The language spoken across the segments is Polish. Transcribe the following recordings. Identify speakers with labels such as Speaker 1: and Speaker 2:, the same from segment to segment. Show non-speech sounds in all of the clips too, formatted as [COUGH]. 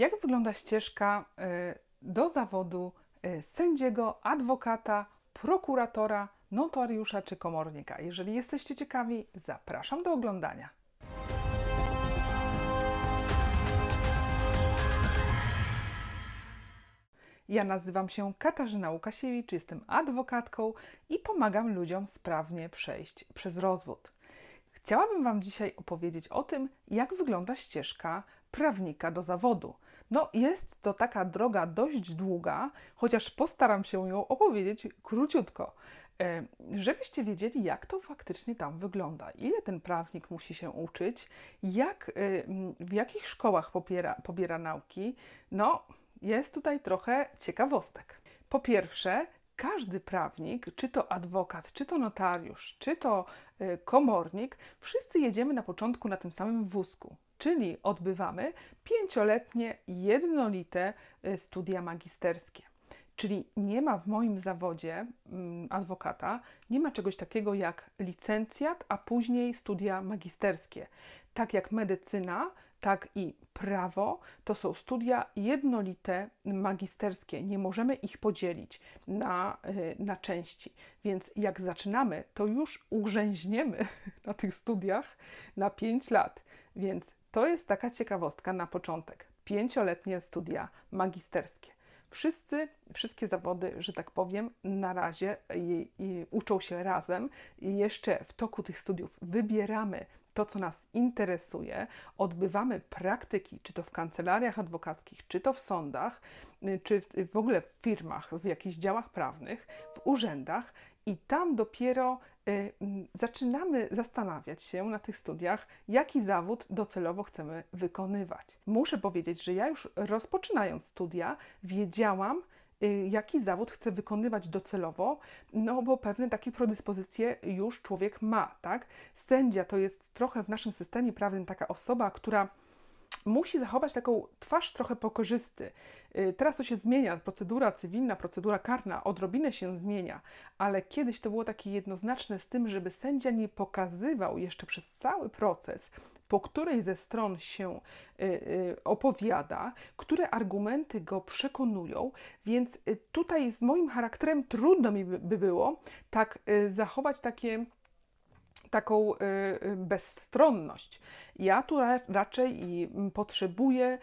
Speaker 1: Jak wygląda ścieżka y, do zawodu y, sędziego, adwokata, prokuratora, notariusza czy komornika? Jeżeli jesteście ciekawi, zapraszam do oglądania. Ja nazywam się Katarzyna Łukasiewicz, jestem adwokatką i pomagam ludziom sprawnie przejść przez rozwód. Chciałabym Wam dzisiaj opowiedzieć o tym, jak wygląda ścieżka prawnika do zawodu. No, jest to taka droga dość długa, chociaż postaram się ją opowiedzieć króciutko, e, żebyście wiedzieli, jak to faktycznie tam wygląda, ile ten prawnik musi się uczyć, jak, e, w jakich szkołach pobiera, pobiera nauki. No, jest tutaj trochę ciekawostek. Po pierwsze, każdy prawnik, czy to adwokat, czy to notariusz, czy to y, komornik, wszyscy jedziemy na początku na tym samym wózku, czyli odbywamy pięcioletnie, jednolite y, studia magisterskie. Czyli nie ma w moim zawodzie mm, adwokata, nie ma czegoś takiego jak licencjat, a później studia magisterskie. Tak jak medycyna, tak i prawo to są studia jednolite magisterskie. Nie możemy ich podzielić na, y, na części. Więc jak zaczynamy, to już urzęźniemy [LAUGHS] na tych studiach na 5 lat. Więc to jest taka ciekawostka na początek. Pięcioletnie studia magisterskie. Wszyscy, wszystkie zawody, że tak powiem, na razie i, i uczą się razem i jeszcze w toku tych studiów wybieramy to, co nas interesuje, odbywamy praktyki, czy to w kancelariach adwokackich, czy to w sądach, y, czy w ogóle w firmach, w jakichś działach prawnych, w urzędach, i tam dopiero y, zaczynamy zastanawiać się na tych studiach, jaki zawód docelowo chcemy wykonywać. Muszę powiedzieć, że ja już rozpoczynając studia, wiedziałam, Y, jaki zawód chce wykonywać docelowo, no bo pewne takie predyspozycje już człowiek ma, tak? Sędzia to jest trochę w naszym systemie prawnym taka osoba, która musi zachować taką twarz trochę pokorzysty. Y, teraz to się zmienia, procedura cywilna, procedura karna odrobinę się zmienia, ale kiedyś to było takie jednoznaczne z tym, żeby sędzia nie pokazywał jeszcze przez cały proces po której ze stron się y, y, opowiada, które argumenty go przekonują, więc tutaj z moim charakterem trudno mi by było tak zachować takie taką bezstronność. Ja tu raczej potrzebuję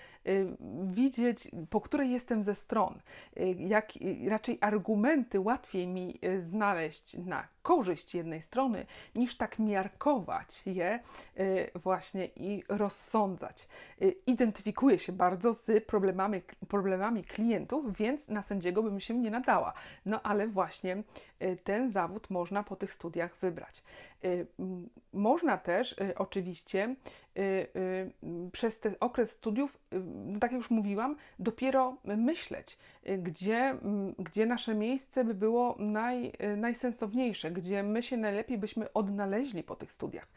Speaker 1: widzieć, po której jestem ze stron. Jak raczej argumenty łatwiej mi znaleźć na korzyść jednej strony, niż tak miarkować je y, właśnie i rozsądzać. Y, identyfikuję się bardzo z problemami, problemami klientów, więc na sędziego bym się nie nadała. No ale właśnie y, ten zawód można po tych studiach wybrać. Można też oczywiście przez ten okres studiów, no tak jak już mówiłam, dopiero myśleć, gdzie, gdzie nasze miejsce by było naj, najsensowniejsze, gdzie my się najlepiej byśmy odnaleźli po tych studiach.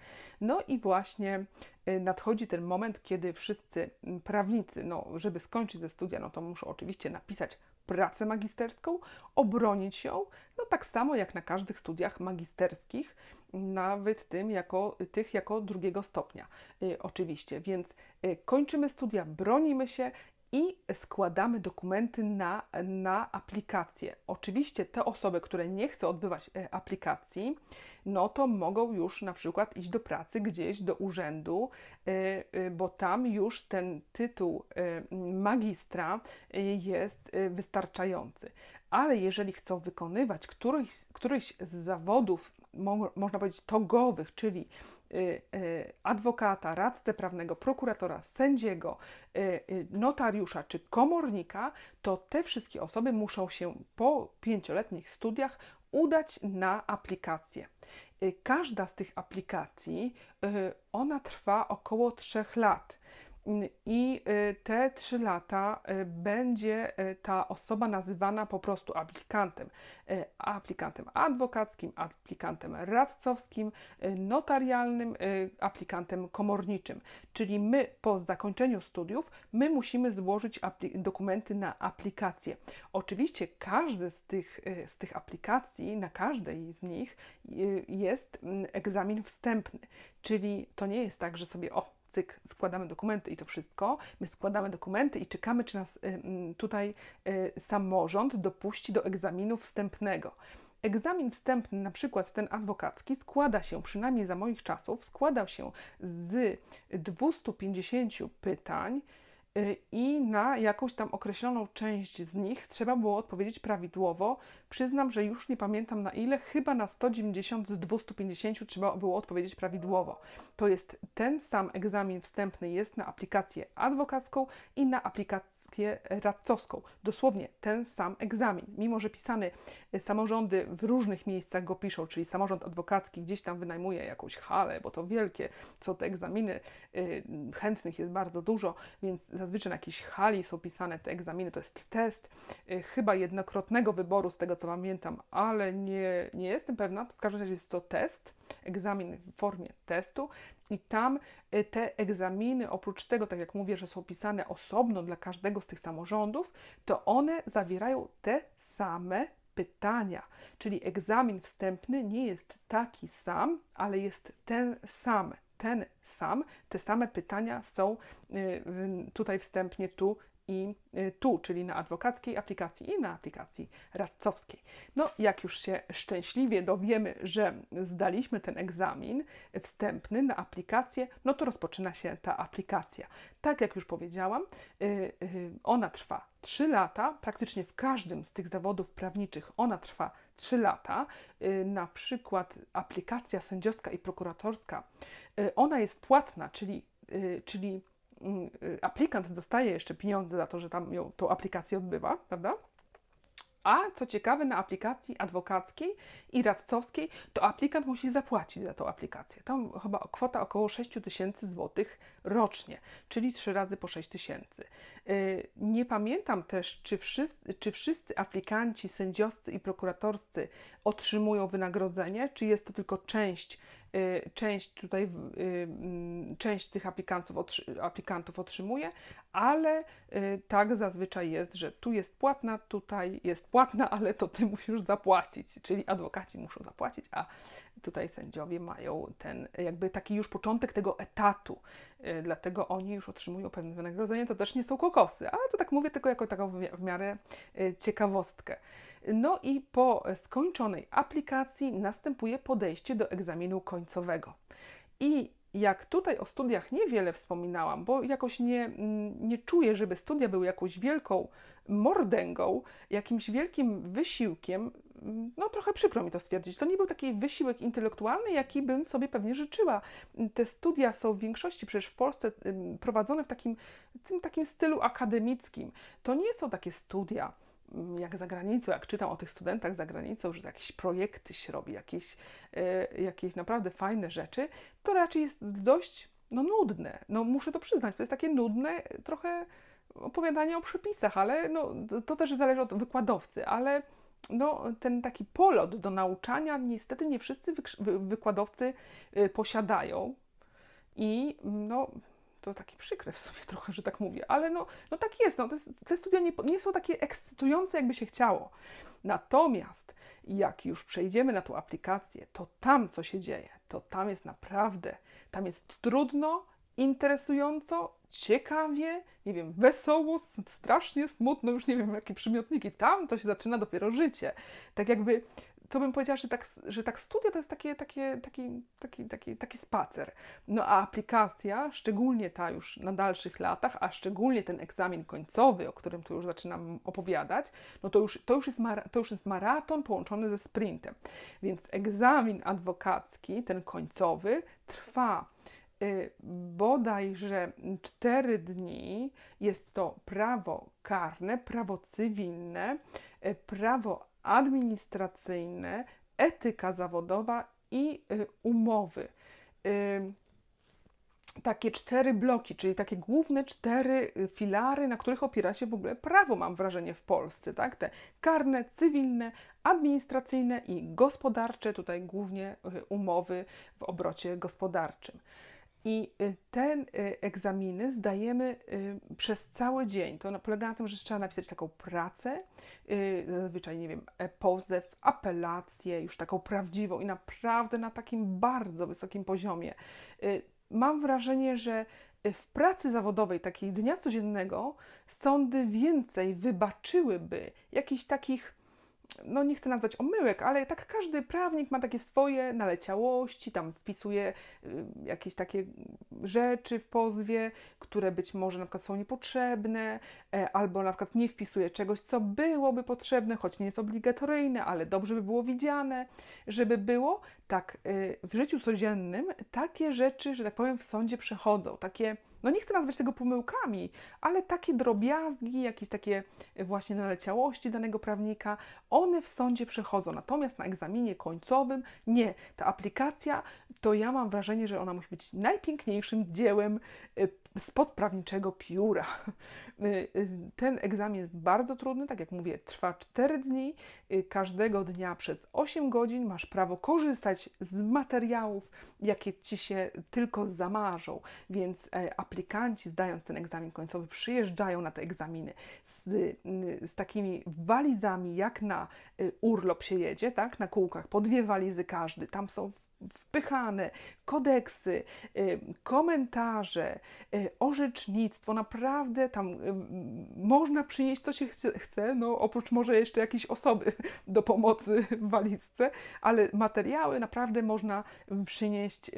Speaker 1: No i właśnie y, nadchodzi ten moment, kiedy wszyscy mm, prawnicy, no, żeby skończyć te studia, no to muszą oczywiście napisać pracę magisterską, obronić ją, no tak samo jak na każdych studiach magisterskich, nawet tym jako, tych jako drugiego stopnia, y, oczywiście. Więc y, kończymy studia, bronimy się i składamy dokumenty na, na aplikację. Oczywiście te osoby, które nie chcą odbywać e, aplikacji, no to mogą już na przykład iść do pracy gdzieś, do urzędu, bo tam już ten tytuł magistra jest wystarczający. Ale jeżeli chcą wykonywać któryś, któryś z zawodów, można powiedzieć, togowych, czyli Y, y, adwokata, radcę prawnego, prokuratora, sędziego, y, notariusza czy komornika, to te wszystkie osoby muszą się po pięcioletnich studiach udać na aplikację. Każda z tych aplikacji, ona trwa około 3 lat. I y, te trzy lata y, będzie y, ta osoba nazywana po prostu aplikantem. Aplikantem adwokackim, aplikantem radcowskim, notarialnym, aplikantem komorniczym. Czyli my po zakończeniu studiów, my musimy złożyć dokumenty na aplikację. Oczywiście każdy z tych, z tych aplikacji, na każdej z nich jest mm, egzamin wstępny. Czyli to nie jest tak, że sobie o cyk, składamy dokumenty i to wszystko. My składamy dokumenty i czekamy, czy nas y, mm, tutaj y, samorząd dopuści do egzaminu wstępnego. Egzamin wstępny, na przykład ten adwokacki, składa się, przynajmniej za moich czasów, składał się z 250 pytań i na jakąś tam określoną część z nich trzeba było odpowiedzieć prawidłowo. Przyznam, że już nie pamiętam na ile, chyba na 190 z 250 trzeba było odpowiedzieć prawidłowo. To jest ten sam egzamin wstępny, jest na aplikację adwokacką i na aplikację radcowską. Dosłownie ten sam egzamin. Mimo, że pisany y, samorządy w różnych miejscach go piszą, czyli samorząd adwokacki gdzieś tam wynajmuje jakąś halę, bo to wielkie są te egzaminy, y, chętnych jest bardzo dużo, więc zazwyczaj na jakiejś hali są pisane te egzaminy. To jest test y, chyba jednokrotnego wyboru, z tego co pamiętam, ale nie, nie jestem pewna. W każdym razie jest to test, egzamin w formie testu i tam y, te egzaminy, oprócz tego, tak jak mówię, że są pisane osobno dla każdego z tych samorządów, to one zawierają te same pytania. Czyli egzamin wstępny nie jest taki sam, ale jest ten sam. Ten sam, te same pytania są y, tutaj wstępnie tu i y, tu, czyli na adwokackiej aplikacji i na aplikacji radcowskiej. No, jak już się szczęśliwie dowiemy, że zdaliśmy ten egzamin wstępny na aplikację, no to rozpoczyna się ta aplikacja. Tak jak już powiedziałam, y, y, ona trwa 3 lata, praktycznie w każdym z tych zawodów prawniczych ona trwa 3 lata. Na przykład aplikacja sędziowska i prokuratorska, ona jest płatna, czyli, czyli aplikant dostaje jeszcze pieniądze za to, że tam ją, tą aplikację odbywa, prawda? A co ciekawe, na aplikacji adwokackiej i radcowskiej to aplikant musi zapłacić za tą aplikację. Tam chyba kwota około 6 tysięcy złotych rocznie, czyli 3 razy po 6 tysięcy. Y, nie pamiętam też, czy wszyscy, czy wszyscy aplikanci sędziowscy i prokuratorscy otrzymują wynagrodzenie, czy jest to tylko część Y, część tutaj, y, mm, część tych aplikantów, aplikantów otrzymuje, ale y, tak zazwyczaj jest, że tu jest płatna, tutaj jest płatna, [LAUGHS] ale to ty musisz zapłacić, czyli adwokaci muszą zapłacić, a tutaj sędziowie mają ten jakby taki już początek tego etatu, dlatego oni już otrzymują pewne wynagrodzenie, to też nie są kokosy, ale to tak mówię tylko jako taką w miarę ciekawostkę. No i po skończonej aplikacji następuje podejście do egzaminu końcowego. I jak tutaj o studiach niewiele wspominałam, bo jakoś nie, mm, nie czuję, żeby studia były jakąś wielką mordęgą, jakimś wielkim wysiłkiem, no trochę przykro mi to stwierdzić. To nie był taki wysiłek intelektualny, jaki bym sobie pewnie życzyła. Te studia są w większości przecież w Polsce prowadzone w takim, tym takim stylu akademickim. To nie są takie studia jak za granicą, jak czytam o tych studentach za granicą, że jakieś projekty się robi, jakieś, e, jakieś naprawdę fajne rzeczy, to raczej jest dość no, nudne. No, muszę to przyznać, to jest takie nudne, trochę opowiadanie o przepisach, ale no, to też zależy od wykładowcy, ale no, ten taki polot do nauczania niestety nie wszyscy wykładowcy e, posiadają. I no, to takie przykre w sumie trochę, że tak mówię, ale no, no tak jest, no, te, te studia nie, nie są takie ekscytujące, jakby się chciało. Natomiast jak już przejdziemy na tą aplikację, to tam co się dzieje, to tam jest naprawdę, tam jest trudno, interesująco, ciekawie, nie wiem, wesoło, strasznie smutno, już nie wiem jakie przymiotniki. Tam to się zaczyna dopiero życie. Tak jakby to bym powiedziała, że tak, że tak studia to jest takie, takie, taki, taki, taki, taki spacer. No a aplikacja, szczególnie ta już na dalszych latach, a szczególnie ten egzamin końcowy, o którym tu już zaczynam opowiadać, no to już, to już, jest, to już jest maraton połączony ze sprintem. Więc egzamin adwokacki, ten końcowy, trwa y, bodajże 4 dni. Jest to prawo karne, prawo cywilne, y, prawo administracyjne, etyka zawodowa i y, umowy. Y, takie cztery bloki, czyli takie główne cztery y, filary, na których opiera się w ogóle prawo, mam wrażenie, w Polsce, tak? Te karne, cywilne, administracyjne i gospodarcze, tutaj głównie umowy w obrocie gospodarczym. I y, te y, egzaminy zdajemy y, przez cały dzień. To polega na tym, że trzeba napisać taką pracę, zazwyczaj, nie wiem, e, pozew, apelację, już taką prawdziwą i naprawdę na takim bardzo wysokim poziomie. mam wrażenie, że w pracy zawodowej, takiej dnia codziennego, sądy więcej wybaczyłyby jakichś takich no nie chcę nazwać omyłek, ale tak każdy prawnik ma takie swoje naleciałości, tam wpisuje y, jakieś takie rzeczy w pozwie, które być może na przykład są niepotrzebne, e, albo na przykład nie wpisuje czegoś, co byłoby potrzebne, choć nie jest obligatoryjne, ale dobrze by było widziane, żeby było. Tak, y, w życiu codziennym takie rzeczy, że tak powiem, w sądzie przechodzą, takie no nie chcę nazwać tego pomyłkami, ale takie drobiazgi, jakieś takie właśnie naleciałości danego prawnika, one w sądzie przechodzą. Natomiast na egzaminie końcowym nie. Ta aplikacja, to ja mam wrażenie, że ona musi być najpiękniejszym dziełem y, spod prawniczego pióra. Y, y, ten egzamin jest bardzo trudny, tak jak mówię, trwa 4 dni. Każdego dnia przez 8 godzin masz prawo korzystać z materiałów, jakie ci się tylko zamarzą. Więc e, aplikanci, zdając ten egzamin końcowy, przyjeżdżają na te egzaminy z, z takimi walizami, jak na urlop się jedzie, tak? Na kółkach, po dwie walizy każdy. Tam są wpychane, kodeksy, y, komentarze, y, orzecznictwo, naprawdę tam y, można przynieść co się chce, no oprócz może jeszcze jakiejś osoby [LAUGHS] do pomocy w walizce, ale materiały naprawdę można przynieść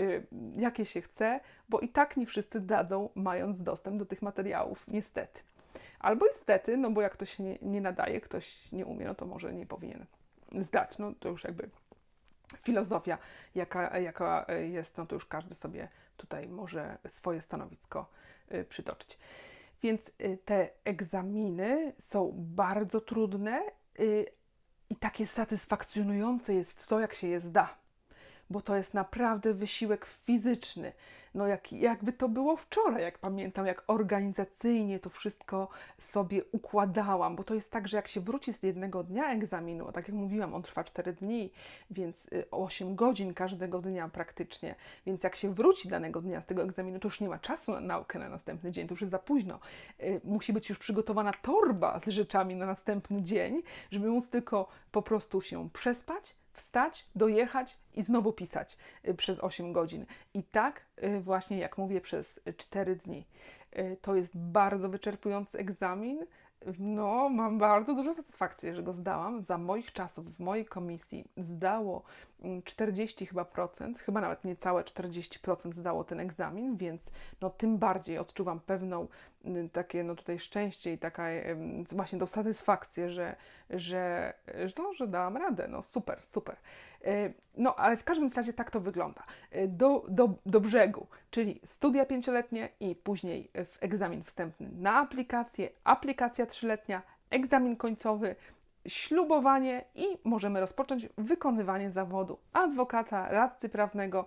Speaker 1: jakie się chce, bo i tak nie wszyscy zdadzą, mając dostęp do tych materiałów, niestety. Albo niestety, no bo jak ktoś nie, nie nadaje, ktoś nie umie, no to może nie powinien zdać, no to już jakby filozofia, jaka, jaka jest, no to już każdy sobie tutaj może swoje stanowisko y, przytoczyć. Więc y, te egzaminy są bardzo trudne y, i takie satysfakcjonujące jest to, jak się je zda, bo to jest naprawdę wysiłek fizyczny no jak, jakby to było wczoraj, jak pamiętam, jak organizacyjnie to wszystko sobie układałam, bo to jest tak, że jak się wróci z jednego dnia egzaminu, tak jak mówiłam, on trwa 4 dni, więc 8 y, godzin każdego dnia praktycznie, więc jak się wróci danego dnia z tego egzaminu, to już nie ma czasu na naukę na następny dzień, to już jest za późno. Y, musi być już przygotowana torba z rzeczami na następny dzień, żeby móc tylko po prostu się przespać, wstać, dojechać i znowu pisać y, przez 8 godzin. I tak właśnie, jak mówię, przez 4 dni. Y, to jest bardzo wyczerpujący egzamin. No, mam bardzo dużą satysfakcję, że go zdałam. Za moich czasów w mojej komisji zdało 40 chyba procent, chyba nawet niecałe 40% zdało ten egzamin, więc no tym bardziej odczuwam pewną takie no tutaj szczęście i taka właśnie tą satysfakcję, że, że, no, że dałam radę. No super, super. E, no ale w każdym razie tak to wygląda. E, do, do, do brzegu, czyli studia pięcioletnie i później egzamin wstępny na aplikację, aplikacja trzyletnia, egzamin końcowy, ślubowanie i możemy rozpocząć wykonywanie zawodu adwokata, radcy prawnego,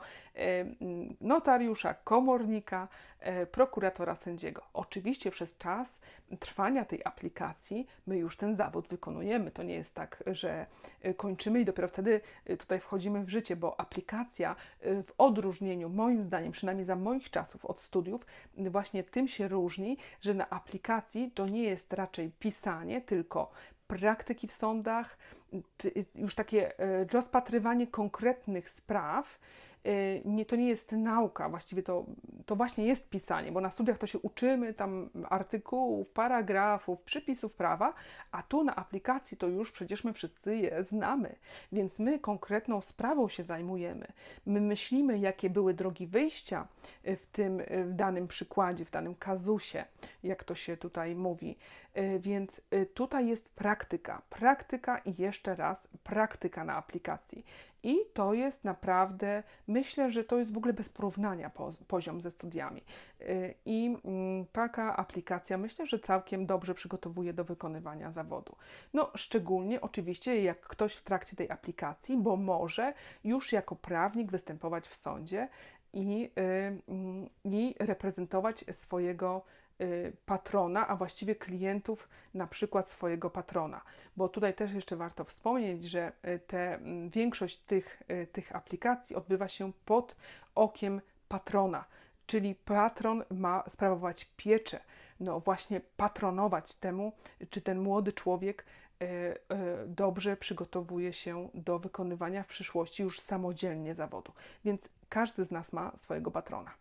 Speaker 1: notariusza, komornika, e, prokuratora sędziego. Oczywiście przez czas trwania tej aplikacji my już ten zawód wykonujemy. To nie jest tak, że e, kończymy i dopiero wtedy e, tutaj wchodzimy w życie, bo aplikacja w odróżnieniu, moim zdaniem, przynajmniej za moich czasów od studiów, właśnie tym się różni, że na aplikacji to nie jest raczej pisanie, tylko praktyki w sądach, już takie e, rozpatrywanie konkretnych spraw, Y, nie, to nie jest nauka, właściwie to, to właśnie jest pisanie, bo na studiach to się uczymy tam artykułów, paragrafów, przypisów prawa, a tu na aplikacji to już przecież my wszyscy je znamy, więc my konkretną sprawą się zajmujemy. My myślimy, jakie były drogi wyjścia w tym w danym przykładzie, w danym kazusie, jak to się tutaj mówi. Y, więc y, tutaj jest praktyka, praktyka i jeszcze raz praktyka na aplikacji. I to jest naprawdę, myślę, że to jest w ogóle bez porównania poziom ze studiami. Y, I mm, taka aplikacja myślę, że całkiem dobrze przygotowuje do wykonywania zawodu. No, szczególnie oczywiście jak ktoś w trakcie tej aplikacji, bo może już jako prawnik występować w sądzie i, mm, i reprezentować swojego Y, patrona, a właściwie klientów, na przykład swojego patrona. Bo tutaj też jeszcze warto wspomnieć, że y, te, mm, większość tych, y, tych aplikacji odbywa się pod okiem patrona, czyli patron ma sprawować pieczę, no właśnie patronować temu, czy ten młody człowiek dobrze przygotowuje się do wykonywania w przyszłości już samodzielnie zawodu. Więc każdy z nas ma swojego patrona.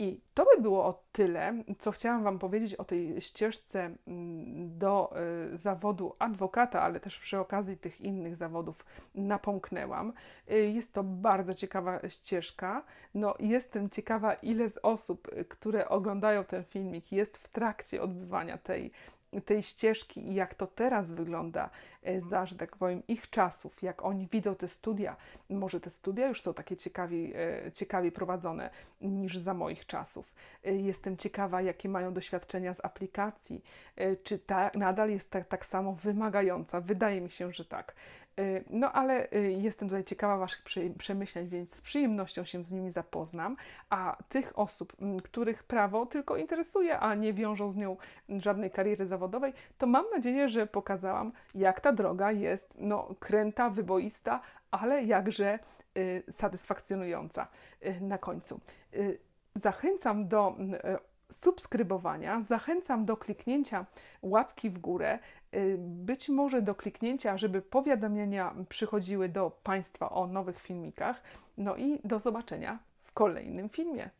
Speaker 1: I to by było o tyle, co chciałam Wam powiedzieć o tej ścieżce mm, do y, zawodu adwokata, ale też przy okazji tych innych zawodów napomknęłam. Y, Jest to bardzo ciekawa ścieżka. No, jestem ciekawa, ile z osób, y, które oglądają ten filmik, jest w trakcie odbywania tej, tej ścieżki i jak to teraz wygląda e, za, że tak powiem, ich czasów, jak oni widzą te studia. Może te studia już są takie ciekawiej, e, ciekawiej prowadzone niż za moich czasów. E, Jestem ciekawa, jakie mają doświadczenia z aplikacji, czy ta nadal jest tak, tak samo wymagająca. Wydaje mi się, że tak. E, No ale e, jestem tutaj ciekawa Waszych przemyśleń, więc z przyjemnością się z nimi zapoznam. A tych osób, których prawo tylko interesuje, a nie wiążą z nią żadnej kariery zawodowej, to mam nadzieję, że pokazałam, jak ta droga jest no, kręta, wyboista, ale jakże y, satysfakcjonująca y, na końcu. Y, zachęcam do subskrybowania, zachęcam do kliknięcia łapki w górę, y, Y, być może do kliknięcia, żeby powiadomienia przychodziły do Państwa o nowych filmikach. No i do zobaczenia w kolejnym filmie.